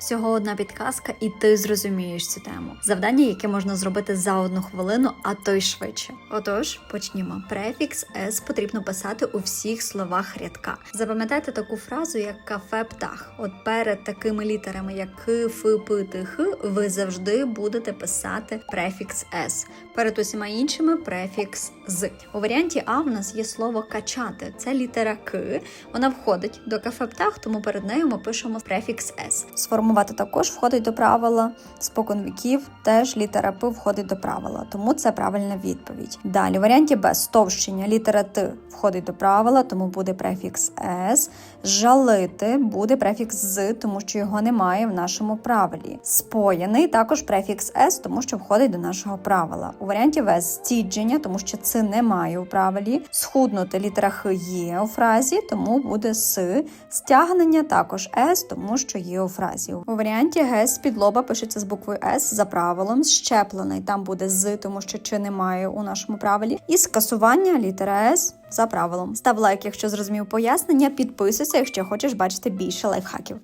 Всього одна підказка, і ти зрозумієш цю тему. Завдання, яке можна зробити за одну хвилину, а то й швидше. Отож, почнімо. Префікс с потрібно писати у всіх словах рядка. Запам'ятайте таку фразу, як кафе птах. От перед такими літерами, як к, ф, п, т, х, ви завжди будете писати префікс с. Перед усіма іншими префікс з. У варіанті А в нас є слово качати. Це літера К. Вона входить до кафе птах, тому перед нею ми пишемо префікс С. Сформувати також входить до правила. Спокон віків теж літера П входить до правила, тому це правильна відповідь. Далі, в варіанті Б стовщення літера Т входить до правила, тому буде префікс С. Жалити буде префікс з, тому що його немає в нашому правилі. Споєний також префікс С, тому що входить до нашого правила. У варіанті В стідження, тому що це немає у правилі. Схуднути літера Х є у фразі, тому буде С. Стягнення також С, тому що є у фразі. У варіанті ГЕС з під лоба пишеться з буквою С за правилом. Щеплений там буде з, тому що чи немає у нашому правилі. І скасування літера С за правилом. Став лайк, якщо зрозумів пояснення, підписуйся, якщо хочеш бачити більше лайфхаків.